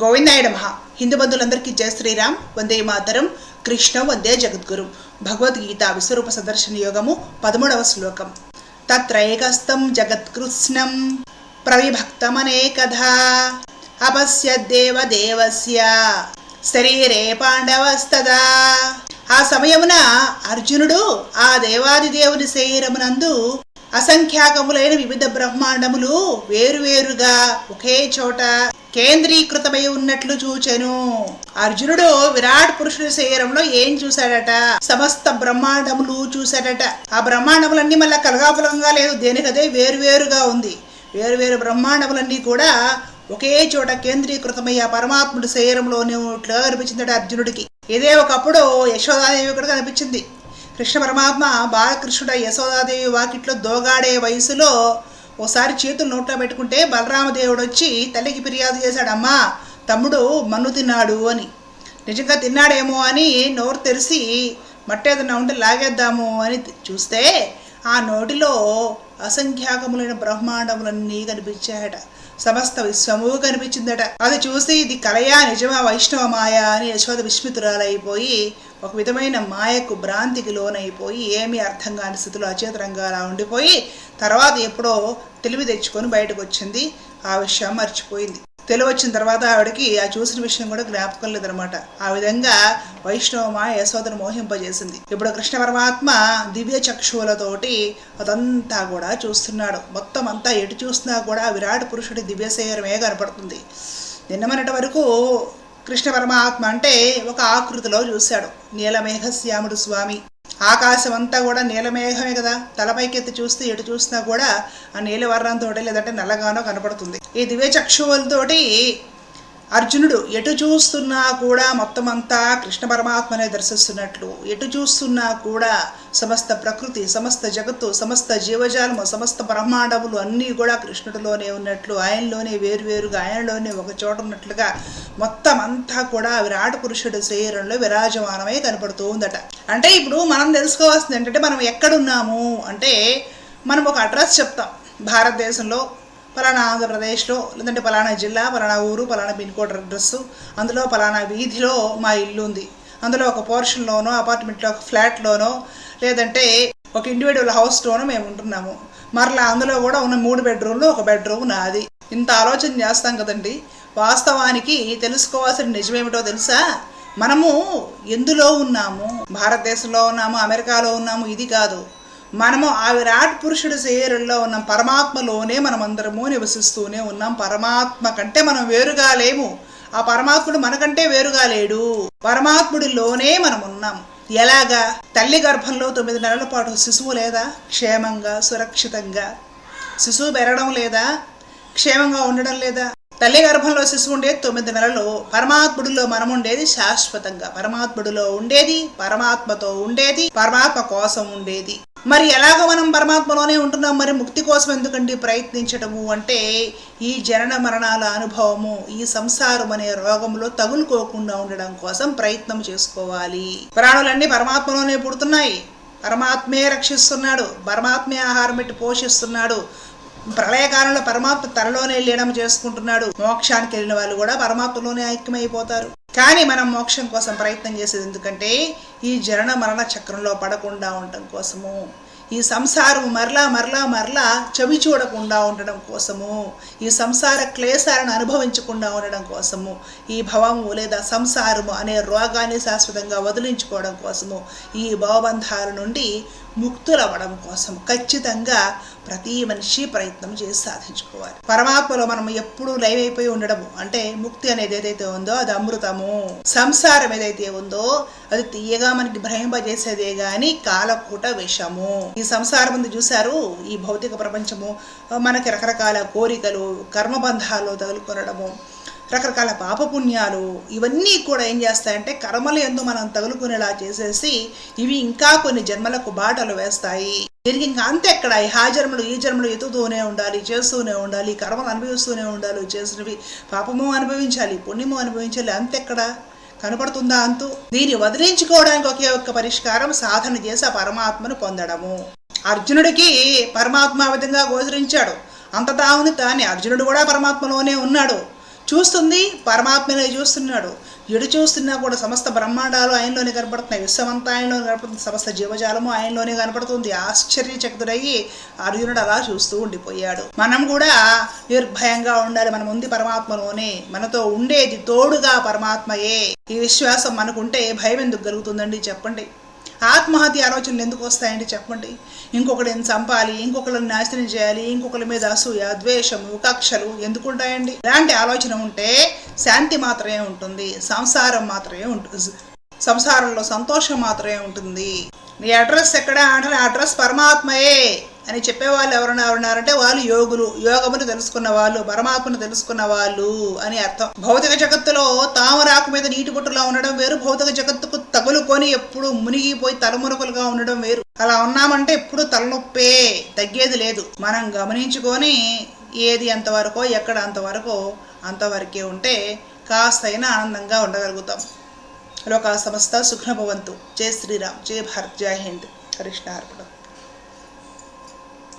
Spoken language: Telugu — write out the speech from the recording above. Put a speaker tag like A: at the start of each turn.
A: గోవిందాయుడ మహా హిందూ బంధువులందరికీ జయ శ్రీరామ్. వందే మాతరం. కృష్ణ వందే జగద్గురు. భగవద్గీత విశ్వరూప సదర్శన యోగము పదమూడవ శ్లోకం. తత్రైకస్తం జగత్కృష్ణం ప్రవిభక్తమనేకధా. అపశ్యద్దేవ దేవస్య శరీరే పాండవస్తదా. ఆ సమయమున అర్జునుడు ఆ దేవాది దేవుని శరీరమునందు అసంఖ్యాకములైన వివిధ బ్రహ్మాండములు వేరువేరుగా ఒకే చోట కేంద్రీకృతమై ఉన్నట్లు చూచెను. అర్జునుడు విరాట్ పురుషుడి శరీరంలో ఏం చూశాడట? సమస్త బ్రహ్మాండములు చూశాడట. ఆ బ్రహ్మాండములన్నీ మళ్ళీ కలగాపులంగా లేదు. దేనికదే వేరువేరుగా ఉంది. వేరువేరు బ్రహ్మాండములన్నీ కూడా ఒకే చోట కేంద్రీకృతమై ఆ పరమాత్ముడి శరీరంలోనే ఉన్నట్లుగా కనిపించిందట అర్జునుడికి. ఇదే ఒకప్పుడు యశోదాదేవి కూడా కనిపించింది. కృష్ణ పరమాత్మ బాలకృష్ణుడ యశోదాదేవి వాకిట్లో దోగాడే వయసులో ఓసారి చేతులు నోట్లో పెట్టుకుంటే బలరామదేవుడు వచ్చి తల్లికి ఫిర్యాదు చేశాడమ్మా తమ్ముడు మన్ను తిన్నాడు అని. నిజంగా తిన్నాడేమో అని నోరు తెరిసి మట్టేదన్నా ఉంటే లాగేద్దాము అని చూస్తే ఆ నోటిలో అసంఖ్యాకములైన బ్రహ్మాండములన్నీ కనిపించాయట. సమస్త విశ్వము కనిపించిందట. అది చూసి ఇది కలయా నిజమా వైష్ణవ మాయ అని యశోద విస్మితురాలైపోయి ఒక విధమైన మాయకు భ్రాంతికి లోనైపోయి ఏమీ అర్థం కాని స్థితిలో అచేతరంగా అలా ఉండిపోయి తర్వాత ఎప్పుడో తెలివి తెచ్చుకొని బయటకు వచ్చింది ఆ విషయం మర్చిపోయింది. తెలివి వచ్చిన తర్వాత ఆవిడకి ఆ చూసిన విషయం కూడా జ్ఞాపకం లేదనమాట ఆ విధంగా వైష్ణవమా యశోదను మోహింపజేసింది. ఇప్పుడు కృష్ణ పరమాత్మ దివ్య చక్షువులతోటి అదంతా కూడా చూస్తున్నాడు. మొత్తం అంతా ఎటు చూసినా కూడా విరాట్ పురుషుడి దివ్య శరీరమే కనపడుతుంది. నిన్నమనటి వరకు కృష్ణ పరమాత్మ అంటే ఒక ఆకృతిలో చూశాడు. నీలమేఘశ్యాముడు స్వామి. ఆకాశం అంతా కూడా నీలమేఘమే కదా. తలపైకెత్తి చూస్తే ఎటు చూసినా కూడా ఆ నీలవర్ణంతో లేదంటే నల్లగానో కనపడుతుంది. ఈ దివ్య చక్షువులతోటి అర్జునుడు ఎటు చూస్తున్నా కూడా మొత్తం అంతా కృష్ణ పరమాత్మనే దర్శిస్తున్నట్లు. ఎటు చూస్తున్నా కూడా సమస్త ప్రకృతి సమస్త జగత్తు సమస్త జీవజాలము సమస్త బ్రహ్మాండములు అన్నీ కూడా కృష్ణుడిలోనే ఉన్నట్లు ఆయనలోనే వేరువేరుగా ఆయనలోనే ఒక చోట ఉన్నట్లుగా మొత్తం అంతా కూడా విరాట పురుషుడు శరీరంలో విరాజమానమై కనపడుతూ ఉందట అంటే ఇప్పుడు మనం తెలుసుకోవాల్సింది ఏంటంటే మనం ఎక్కడున్నాము అంటే మనం ఒక అడ్రస్ చెప్తాం. భారతదేశంలో పలానా ఆంధ్రప్రదేశ్లో లేదంటే పలానా జిల్లా పలానా ఊరు పలానా పిన్ కోడ్ అడ్రస్ అందులో పలానా వీధిలో మా ఇల్లు ఉంది. అందులో ఒక పోర్షన్లోనో అపార్ట్మెంట్లో ఒక ఫ్లాట్లోనో లేదంటే ఒక ఇండివిజువల్ హౌస్లోనో మేము ఉంటున్నాము. మరలా అందులో కూడా ఉన్న మూడు బెడ్రూమ్లు ఒక బెడ్రూమ్ నాది. ఇంత ఆలోచన చేస్తాం కదండి. వాస్తవానికి తెలుసుకోవాల్సిన నిజమేమిటో తెలుసా? మనము ఎందులో ఉన్నాము? భారతదేశంలో ఉన్నాము అమెరికాలో ఉన్నాము ఇది కాదు. మనము ఆ విరాట్ పురుషుడు శరీరంలో ఉన్న. పరమాత్మలోనే మనమందరము అందరము నివసిస్తూనే ఉన్నాం. పరమాత్మ కంటే మనం వేరుగా లేము. ఆ పరమాత్ముడు మనకంటే వేరుగా లేడు. పరమాత్ముడిలోనే మనం ఉన్నాం ఎలాగా? తల్లి గర్భంలో తొమ్మిది నెలల పాటు శిశువు లేదా? క్షేమంగా సురక్షితంగా. శిశువు పెరగడం లేదా? క్షేమంగా ఉండడం లేదా? తల్లి గర్భంలో శిశువు ఉండేది తొమ్మిది నెలలు పరమాత్ముడిలో మనం ఉండేది శాశ్వతంగా. పరమాత్ముడిలో ఉండేది పరమాత్మతో ఉండేది పరమాత్మ కోసం ఉండేది. మరి ఎలాగో మనం పరమాత్మలోనే ఉంటున్నాం? మరి ముక్తి కోసం ఎందుకండి ప్రయత్నించడము? అంటే ఈ జనన మరణాల అనుభవము ఈ సంసారం అనే రోగంలో తగులుకోకుండా ఉండడం కోసం ప్రయత్నం చేసుకోవాలి. ప్రాణులన్నీ పరమాత్మలోనే పుడుతున్నాయి. పరమాత్మే రక్షిస్తున్నాడు. పరమాత్మే ఆహారం పెట్టి పోషిస్తున్నాడు. ప్రళయకాలంలో పరమాత్మ తనలోనే లీనం చేసుకుంటున్నాడు. మోక్షానికి వెళ్ళిన వాళ్ళు కూడా పరమాత్మలోనే ఐక్యమైపోతారు. కానీ మనం మోక్షం కోసం ప్రయత్నం చేసేది ఎందుకంటే ఈ జనన మరణ చక్రంలో పడకుండా ఉండటం కోసము ఈ సంసారం మరలా మరలా మరలా చెవి చూడకుండా ఉండడం కోసము ఈ సంసార క్లేశాలను అనుభవించకుండా ఉండడం కోసము ఈ భవము లేదా సంసారము అనే రోగాన్ని శాశ్వతంగా వదిలించుకోవడం కోసము ఈ భవబంధాల నుండి ముక్తులవ్వడం కోసం ఖచ్చితంగా ప్రతి మనిషి ప్రయత్నం చేసి సాధించుకోవాలి. పరమాత్మలో మనం ఎప్పుడూ లైవ్ అయిపోయి ఉండడము. అంటే ముక్తి అనేది ఏదైతే ఉందో అది అమృతము. సంసారం ఏదైతే ఉందో అది తీయగా మనకి భ్రమింపజేసేదే గాని కాలకూట విషము. ఈ సంసారం ముందు చూశారు? ఈ భౌతిక ప్రపంచము. మనకి రకరకాల కోరికలు కర్మబంధాలు తగులుకొనడము. రకరకాల పాపపుణ్యాలు ఇవన్నీ కూడా ఏం చేస్తాయంటే కర్మలు ఎందు మనం తగులుకునేలా చేసేసి ఇవి ఇంకా కొన్ని జన్మలకు బాటలు వేస్తాయి. దీనికి ఇంకా అంతే ఎక్కడ ఈ ఆ జన్మలు ఈ జన్మలు ఎత్తుతూనే ఉండాలి చేస్తూనే ఉండాలి కర్మలు అనుభవిస్తూనే ఉండాలి చేసినవి పాపము అనుభవించాలి పుణ్యము అనుభవించాలి అంతెక్కడ కనపడుతుందా అంతు? దీన్ని వదిలించుకోవడానికి ఒకే ఒక్క పరిష్కారం సాధన చేసి ఆ పరమాత్మను పొందడము. అర్జునుడికి పరమాత్మ విధంగా గోచరించాడు. అంత ఉంది తానే. అర్జునుడు కూడా పరమాత్మలోనే ఉన్నాడు. చూస్తుంది పరమాత్మనే చూస్తున్నాడు. ఎడు చూస్తున్నా కూడా సమస్త బ్రహ్మాండాలు ఆయనలోనే కనపడుతున్నాయి. విశ్వమంతా ఆయనలోనే కనపడుతుంది. సమస్త జీవజాలము ఆయనలోనే కనపడుతుంది. ఆశ్చర్యచకితుడయ్యి అర్జునుడు అలా చూస్తూ ఉండిపోయాడు. మనం కూడా నిర్భయంగా ఉండాలి. మనం ఉంది పరమాత్మలోనే. మనతో ఉండేది తోడుగా పరమాత్మయే. ఈ విశ్వాసం మనకుంటే భయం ఎందుకు కలుగుతుందండి చెప్పండి. ఆత్మహత్య ఆలోచనలు ఎందుకు వస్తాయండి చెప్పండి? ఇంకొకరిని చంపాలి ఇంకొకరిని నాశనం చేయాలి ఇంకొకరి మీద అసూయ ద్వేషము కక్షలు ఎందుకు ఉంటాయండి? ఇలాంటి ఆలోచన ఉంటే శాంతి మాత్రమే ఉంటుంది సంసారం మాత్రమే ఉంటుంది సంసారంలో సంతోషం మాత్రమే ఉంటుంది. నీ అడ్రస్ ఎక్కడ? అంటే అడ్రస్ పరమాత్మయే. అని చెప్పేవాళ్ళు ఎవరన్నా ఉన్నారంటే వాళ్ళు యోగులు. యోగమును తెలుసుకున్న వాళ్ళు పరమాత్మను తెలుసుకున్న వాళ్ళు అని అర్థం. భౌతిక జగత్తులో తామరాకు మీద నీటి బుట్టలో ఉండడం వేరు. భౌతిక జగత్తుకు తగులుకొని ఎప్పుడు మునిగిపోయి తలమునకలుగా ఉండడం వేరు. అలా ఉన్నామంటే ఎప్పుడు తలనొప్పే తగ్గేది లేదు. మనం గమనించుకొని ఏది ఎంతవరకో ఎక్కడ అంతవరకో అంతవరకే ఉంటే కాస్తైనా ఆనందంగా ఉండగలుగుతాం. లోకా సమస్త సుఖ్నభవంతు జై శ్రీరామ్. జై భారత్. జై హింద్. కృష్ణ అర్పణం.